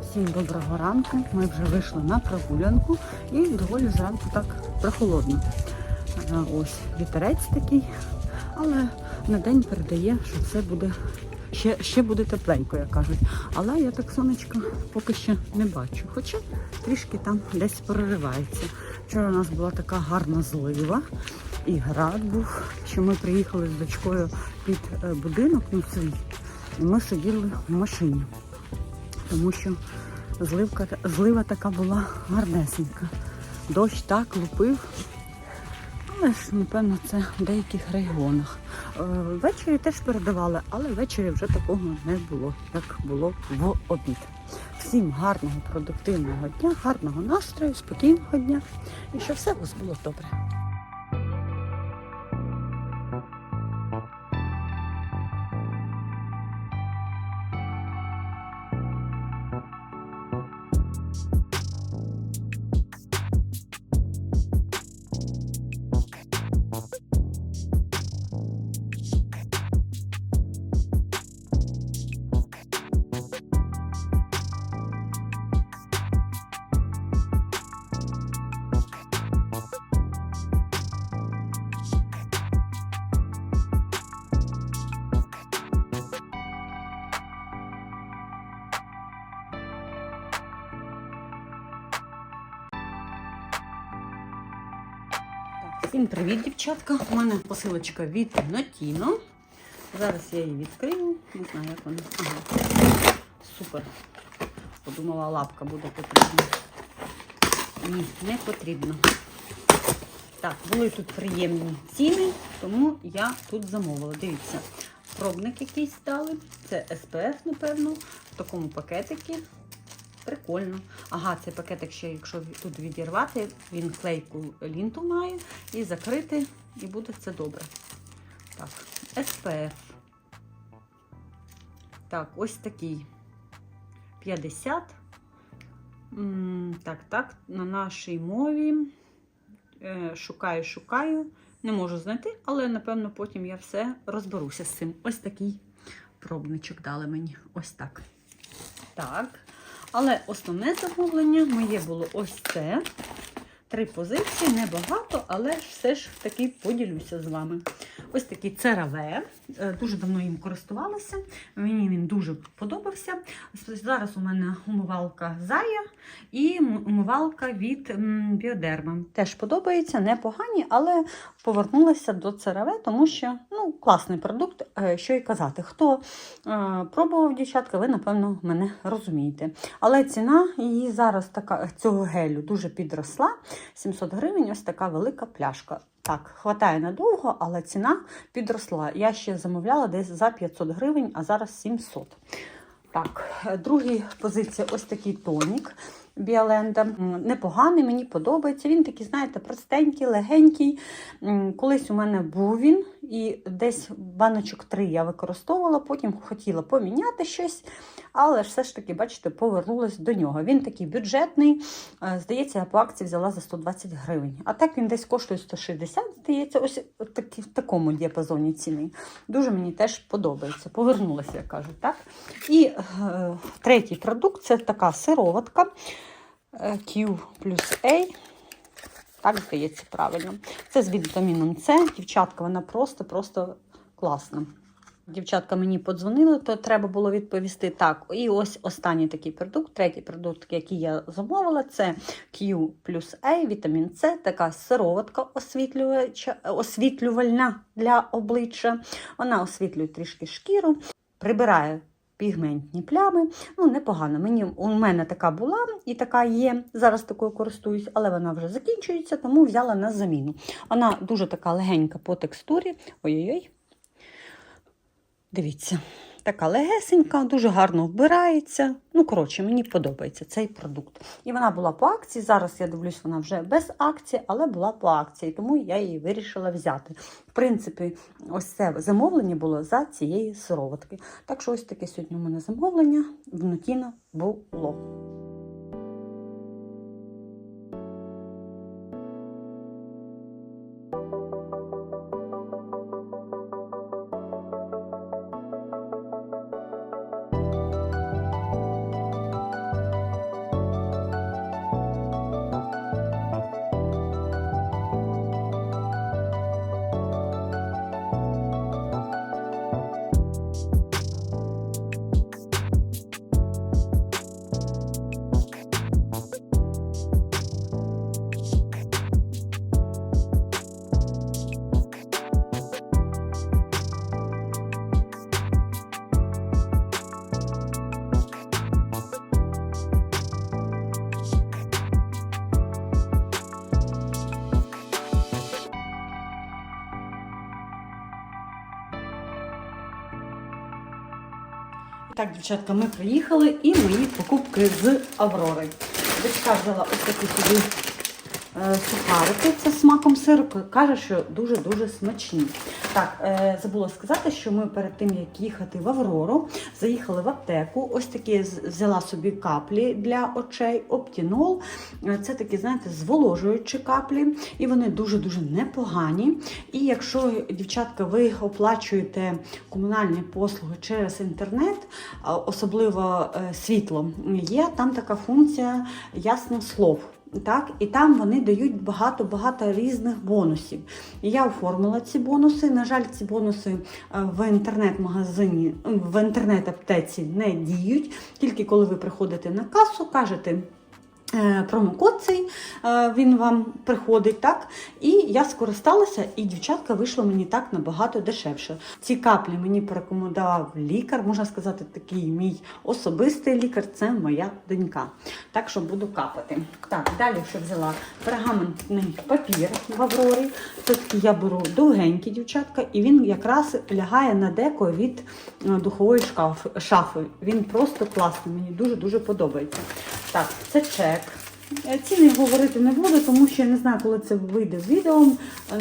Всім доброго ранку. Ми вже вийшли на прогулянку і доволі зранку так прохолодно. Е, Ось вітерець такий, але на день передає, що це буде ще, ще буде тепленько, як кажуть. Але я так сонечка поки що не бачу. Хоча трішки там десь проривається. Вчора у нас була така гарна злива і град був, що ми приїхали з дочкою під е, будинок, ну свій, і ми сиділи в машині тому що зливка, злива така була гарнесенька. Дощ так лупив, але ж, напевно, це в деяких регіонах. Е, Ввечері теж передавали, але ввечері вже такого не було, як було в обід. Всім гарного, продуктивного дня, гарного настрою, спокійного дня і щоб все у вас було добре. Всім привіт, дівчатка. У мене посилочка від Notino. Зараз я її відкрию. Не знаю, як вона. Ага. Супер. Подумала, лапка буде потрібна. Ні, не потрібно. Так, були тут приємні ціни, тому я тут замовила. Дивіться, пробник якийсь дали. Це SPF, напевно, в такому пакетикі. Прикольно. Ага, цей пакетик ще, якщо тут відірвати, він клейку лінту має і закрити, і буде це добре. Так, SPF. Так, ось такий. 50. Так, так, на нашій мові. Е, Шукаю, шукаю. Не можу знайти, але напевно потім я все розберуся з цим. Ось такий пробничок дали мені. Ось так. Так. Але основне замовлення моє було ось це. Три позиції, небагато, але все ж таки поділюся з вами. Ось такий CeraVe. Е, Дуже давно їм користувалася. Мені він дуже подобався. Зараз у мене умивалка Зая і умивалка від Біодерма. Теж подобається, непогані, але повернулася до CeraVe, тому що ну, класний продукт, е, що й казати. Хто е, пробував дівчатка, ви, напевно, мене розумієте. Але ціна її зараз така цього гелю дуже підросла. 700 гривень, ось така велика пляшка. Так, хватає надовго, але ціна підросла. Я ще замовляла десь за 500 гривень, а зараз 700. Так, друга позиція ось такий тонік Біоленда. Непоганий, мені подобається. Він такий, знаєте, простенький, легенький. Колись у мене був він, і десь баночок три я використовувала, потім хотіла поміняти щось, але все ж таки, бачите, повернулася до нього. Він такий бюджетний. Е, Здається, я по акції взяла за 120 гривень. А так він десь коштує 160, здається, ось такі, в такому діапазоні ціни. Дуже мені теж подобається. Повернулася, як кажуть, так? І е, третій продукт це така сироватка Q плюс A. Так, здається, правильно. Це з вітаміном С. Дівчатка, вона просто-просто класна. Дівчатка мені подзвонили, то треба було відповісти так. І ось останній такий продукт, третій продукт, який я замовила, це Q плюс A, вітамін С, така сироватка освітлювальна для обличчя. Вона освітлює трішки шкіру, прибирає пігментні плями. Ну, непогано. Мені, у мене така була і така є. Зараз такою користуюсь, але вона вже закінчується, тому взяла на заміну. Вона дуже така легенька по текстурі. Ой-ой-ой. Дивіться, Така легесенька, дуже гарно вбирається. Ну, коротше, мені подобається цей продукт. І вона була по акції. Зараз я дивлюсь, вона вже без акції, але була по акції, тому я її вирішила взяти. В принципі, ось це замовлення було за цієї сироватки. Так що ось таке сьогодні у мене замовлення в Нутіна було. Дівчатка, ми приїхали і мої покупки з Аврори. Дочка взяла ось такі собі сухарики, це смаком сиру. Каже, що дуже-дуже смачні. Так, е, забула сказати, що ми перед тим, як їхати в Аврору, заїхали в аптеку. Ось такі взяла собі каплі для очей, оптінол. Е, Це такі, знаєте, зволожуючі каплі, і вони дуже-дуже непогані. І якщо, дівчатка, ви оплачуєте комунальні послуги через інтернет, особливо е, світло, є там така функція ясних слов. Так, і там вони дають багато-багато різних бонусів. Я оформила ці бонуси. На жаль, ці бонуси е, в інтернет-магазині, в інтернет-аптеці не діють. Тільки коли ви приходите на касу, кажете. Е, Промокод цей е, він вам приходить, так? І я скористалася, і дівчатка вийшло мені так набагато дешевше. Ці каплі мені порекомендував лікар, можна сказати, такий мій особистий лікар, це моя донька. Так що буду капати. Так, далі що взяла пергаментний папір в Аврорі. Тут я беру довгенький дівчатка, і він якраз лягає на деко від е, духової шкаф, шафи. Він просто класний, мені дуже-дуже подобається. Так, це чек. Е, Ціни говорити не буду, тому що я не знаю, коли це вийде з відео.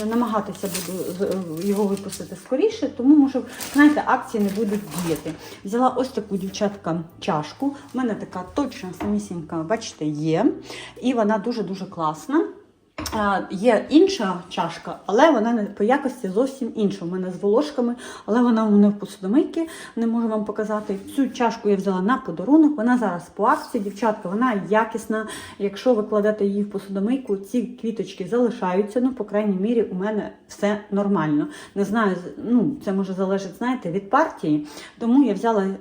Е, Намагатися буду е, його випустити скоріше, тому може, знаєте, акції не будуть діяти. Взяла ось таку дівчатка чашку. У мене така точна самісінька, бачите, є. І вона дуже-дуже класна. Є інша чашка, але вона не по якості зовсім інша. У мене з волошками, але вона у мене в посудомийці, не можу вам показати. Цю чашку я взяла на подарунок. Вона зараз по акції, дівчатка, вона якісна. Якщо ви кладете її в посудомийку, ці квіточки залишаються. Ну, по крайній мірі, у мене все нормально. Не знаю, ну це може залежить, знаєте, від партії. Тому я взяла е,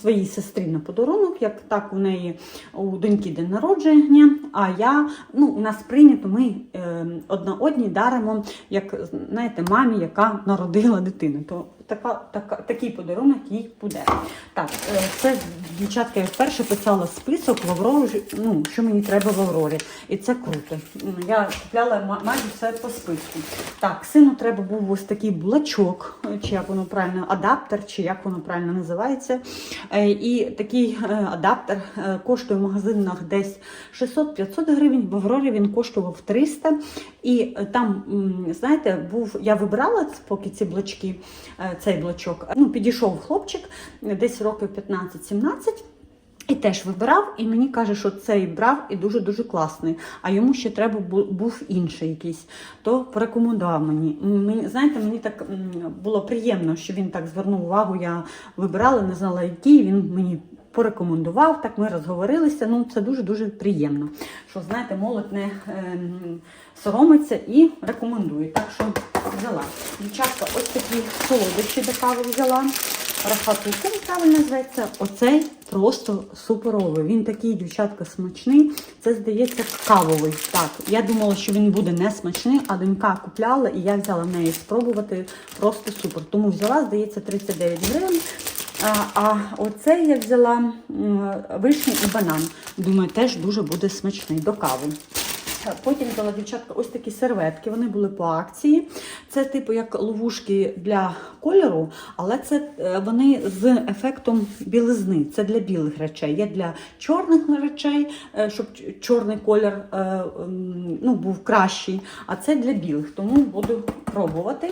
своїй сестрі на подарунок, як так у неї у доньки день народження. А я, ну, у нас прийнято, ми е, одна одній даримо, як знаєте, мамі, яка народила дитину. То така, така, такий подарунок їй буде. Так, е, це дівчатка, я вперше писала список в ну, що мені треба в Аврорі. І це круто. Я купляла майже все по списку. Так, сину треба був ось такий блачок, чи як воно правильно, адаптер, чи як воно правильно називається. Е, І такий е, адаптер коштує в магазинах десь 600-500 гривень, в Аврорі він коштував 300. І е, там, знаєте, був, я вибирала поки ці блочки, е, цей блочок. Ну, підійшов хлопчик десь років 15-17. І теж вибирав, і мені каже, що цей брав і дуже-дуже класний. А йому ще треба був інший якийсь, то порекомендував мені. Мені знаєте, мені так було приємно, що він так звернув увагу. Я вибирала, не знала, який він мені. Порекомендував, так ми розговорилися. Ну, це дуже-дуже приємно. Що знаєте, молодь не ем, соромиться і рекомендує. Так що взяла. Дівчатка, ось такі солодощі до кави взяла. Рафатуку, правильно зветься. Оцей просто суперовий. Він такий, дівчатка, смачний. Це, здається, кавовий. Так, я думала, що він буде не смачний, а донька купляла, і я взяла в неї спробувати. Просто супер. Тому взяла, здається, 39 гривень. А, оце я взяла вишню і банан. Думаю, теж дуже буде смачний до кави. Потім взяла дівчатка ось такі серветки. Вони були по акції. Це типу як ловушки для кольору, але це е, вони з ефектом білизни. Це для білих речей. Є для чорних речей, е, щоб чорний колір е, ну, був кращий. А це для білих, тому буду пробувати.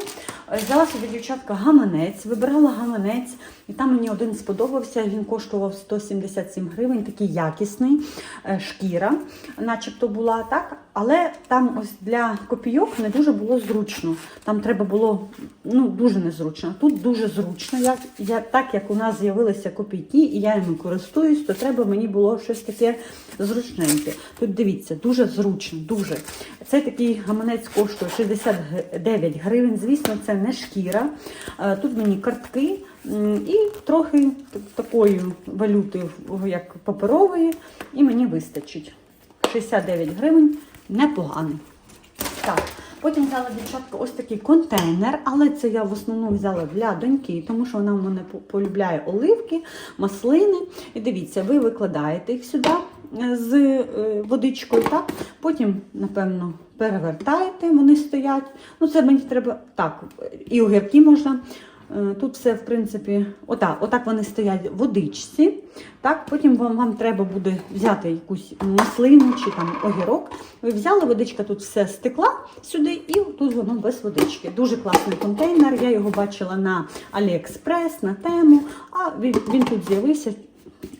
Взяла собі дівчатка гаманець, вибирала гаманець, і там мені один сподобався. Він коштував 177 гривень, такий якісний, е, шкіра, начебто була так. Але там ось для копійок не дуже було зручно. Там треба було ну, дуже незручно. Тут дуже зручно. Я, я, так як у нас з'явилися копійки, і я ними користуюсь, то треба мені було щось таке зручненьке. Тут дивіться, дуже зручно, дуже. Цей такий гаманець коштує 69 гривень. Звісно, це не шкіра. Е, Тут мені картки і трохи такої валюти, як паперової, і мені вистачить. 69 гривень непоганий. Так, потім взяла дівчатка ось такий контейнер, але це я в основному взяла для доньки, тому що вона в мене полюбляє оливки, маслини. І дивіться, ви викладаєте їх сюди е, з е, водичкою, так? Потім, напевно, перевертаєте, вони стоять. Ну, це мені треба так, і огірки можна. Е, Тут все, в принципі, отак, отак вони стоять в водичці. Так, потім вам, вам треба буде взяти якусь маслину чи там огірок. Ви взяли, водичка тут все стекла сюди, і тут воно без водички. Дуже класний контейнер. Я його бачила на AliExpress, на тему, а він, він тут з'явився.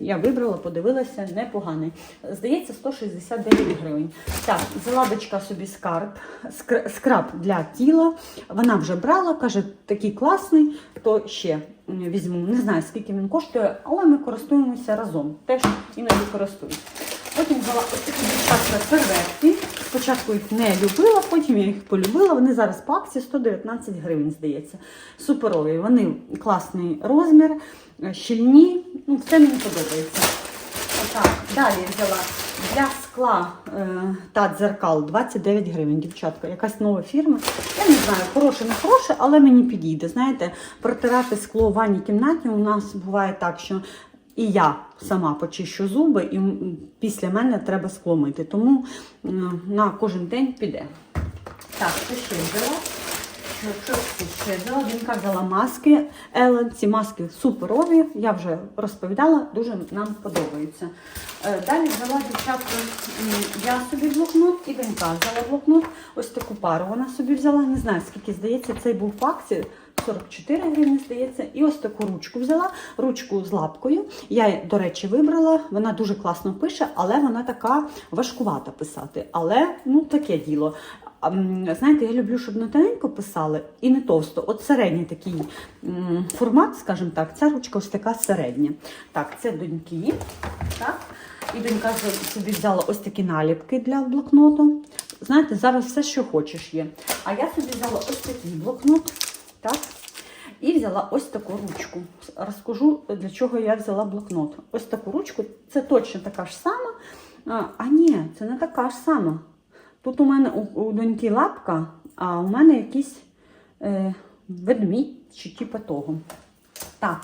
Я вибрала, подивилася, непоганий. Здається, 169 гривень. Так, взяла дочка собі скарб, скраб для тіла. Вона вже брала, каже, такий класний, то ще візьму. Не знаю, скільки він коштує, але ми користуємося разом. Теж іноді користуюсь. Потім взяла ось такі дівчатка серветки. Спочатку їх не любила, потім я їх полюбила. Вони зараз по акції 119 гривень, здається. Суперові. Вони класний розмір, щільні. Ну, все мені подобається. Отак. Далі взяла для скла е, та дзеркал 29 гривень, дівчатка. Якась нова фірма. Я не знаю, хороше, не хороше, але мені підійде. Знаєте, протирати скло в ванній кімнаті у нас буває так, що і я сама почищу зуби, і після мене треба скло мити. Тому м, на кожен день піде. Так, що ще взяла? Ну? Донька взяла маски. Елен, ці маски суперові. Я вже розповідала, дуже нам подобаються. Е, Далі взяла дівчатку, я собі блокнот і донька взяла блокнот. Ось таку пару вона собі взяла. Не знаю, скільки здається, цей був в акції. 44 гривні, здається, і ось таку ручку взяла, ручку з лапкою. Я, її, до речі, вибрала. Вона дуже класно пише, але вона така важкувата писати. Але ну таке діло. Знаєте, я люблю, щоб не тоненько писали і не товсто. От середній такий формат, скажімо так, ця ручка ось така середня. Так, це доньки. Так. І донька собі взяла ось такі наліпки для блокноту. Знаєте, зараз все, що хочеш є. А я собі взяла ось такий блокнот. Так. І взяла ось таку ручку. Розкажу, для чого я взяла блокнот. Ось таку ручку, це точно така ж сама. А, ні, це не така ж сама. Тут у мене у, у доньки лапка, а у мене якийсь е, ведмідь чи типу того. Так.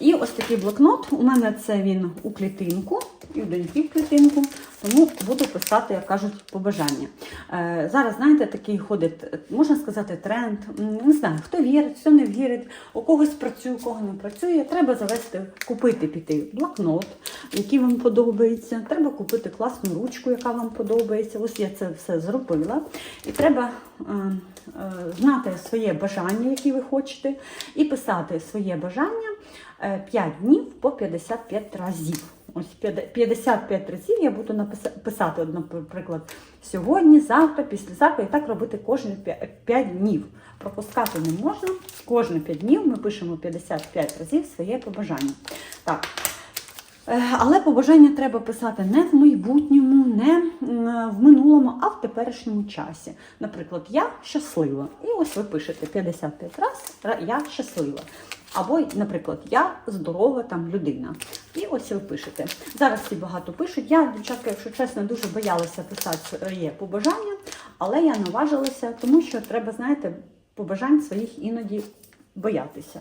І ось такий блокнот. У мене це він у клітинку, і у доньки в клітинку, тому буду писати, як кажуть, побажання. Е, зараз, знаєте, такий ходить, е, можна сказати, тренд. Не знаю, хто вірить, хто не вірить, у когось працює, у кого не працює. Треба завести, купити піти блокнот, який вам подобається. Треба купити класну ручку, яка вам подобається. Ось я це все зробила. І треба знати своє бажання, яке ви хочете, і писати своє бажання. 5 днів по 55 разів. Ось 55 разів я буду писати, наприклад, сьогодні, завтра, післязавтра, і так робити кожні 5 днів. Пропускати не можна. Кожні 5 днів ми пишемо 55 разів своє побажання. Так. Е, Але побажання треба писати не в майбутньому, не в минулому, а в теперішньому часі. Наприклад, я щаслива. І ось ви пишете 55 разів я щаслива. Або, наприклад, я здорова там людина. І ось ви пишете. Зараз всі багато пишуть. Я, дівчатка, якщо чесно, дуже боялася писати своє побажання, але я наважилася, тому що треба, знаєте, побажань своїх іноді боятися.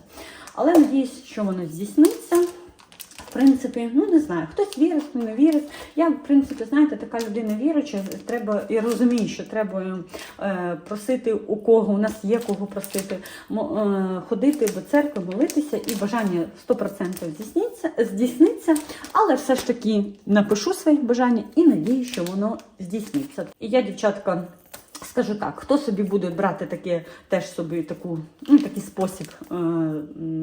Але надіюсь, що воно здійсниться. Принципі, ну не знаю, хтось вірить, хто не вірить. Я, в принципі, знаєте, така людина віруча, треба і розумію, що треба е, просити у кого, у нас є кого просити, е, ходити до церкви, молитися, і бажання 100% здійсниться, здійсниться, але все ж таки напишу свої бажання і надію, що воно здійсниться. І я, дівчатка. Скажу так, хто собі буде брати таке, теж собі таку, ну, такий спосіб е,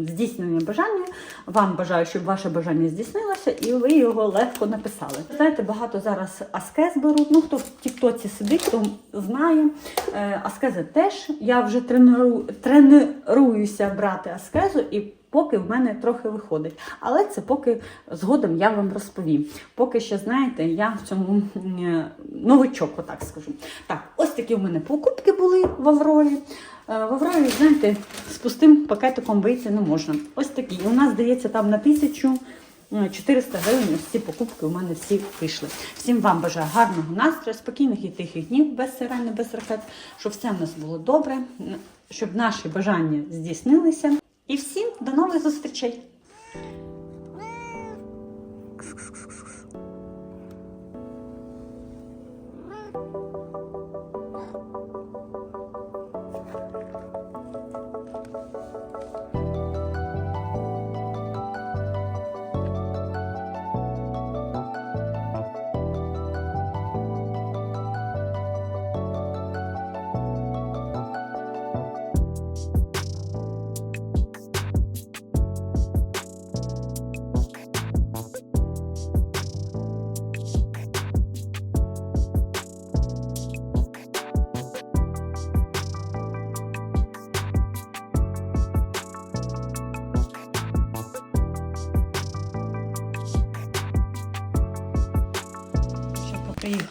здійснення бажання, вам бажаю, щоб ваше бажання здійснилося, і ви його легко написали. Знаєте, багато зараз аскез беруть. Ну, хто в Тіктоці сидить, хто знає. Е, аскези теж. Я вже тренирую, тренуюся брати аскезу і. Поки в мене трохи виходить. Але це поки згодом я вам розповім. Поки що, знаєте, я в цьому новичок, отак скажу. Так, ось такі в мене покупки були в Аврорі. Е, В Аврорі, знаєте, з пустим пакетиком вийти не можна. Ось такі. У нас, здається, там на 1400 гривень ось ці покупки у мене всі вийшли. Всім вам бажаю гарного настрою, спокійних і тихих днів без сирен, без ракет, щоб все в нас було добре, щоб наші бажання здійснилися. І всім до нових зустрічей!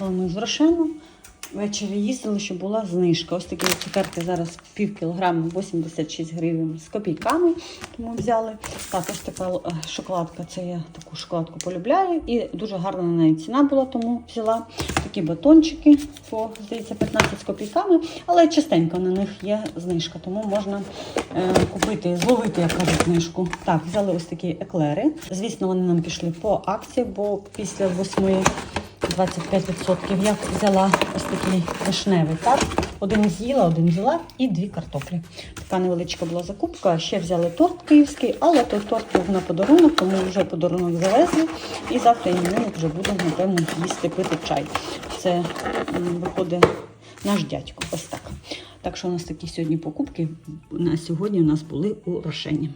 Приїхали ми. Ввечері їздили, щоб була знижка. Ось такі цукерки зараз пів кілограма 86 гривень з копійками. Тому взяли. Так, ось така е, шоколадка. Це я таку шоколадку полюбляю. І дуже гарна на неї ціна була, тому взяла такі батончики по здається 15 з копійками. Але частенько на них є знижка, тому можна е, купити, зловити, як кажуть, знижку. Так, взяли ось такі еклери. Звісно, вони нам пішли по акції, бо після 8 25%. Я взяла ось такий вишневий тарт. Один з'їла, один взяла і дві картоплі. Така невеличка була закупка. Ще взяли торт київський, але той торт був на подарунок, тому вже подарунок завезли. І завтра іменинник вже буде, напевно, їсти пити чай. Це виходить наш дядько. Ось так. Так що у нас такі сьогодні покупки на сьогодні у нас були у Рошені.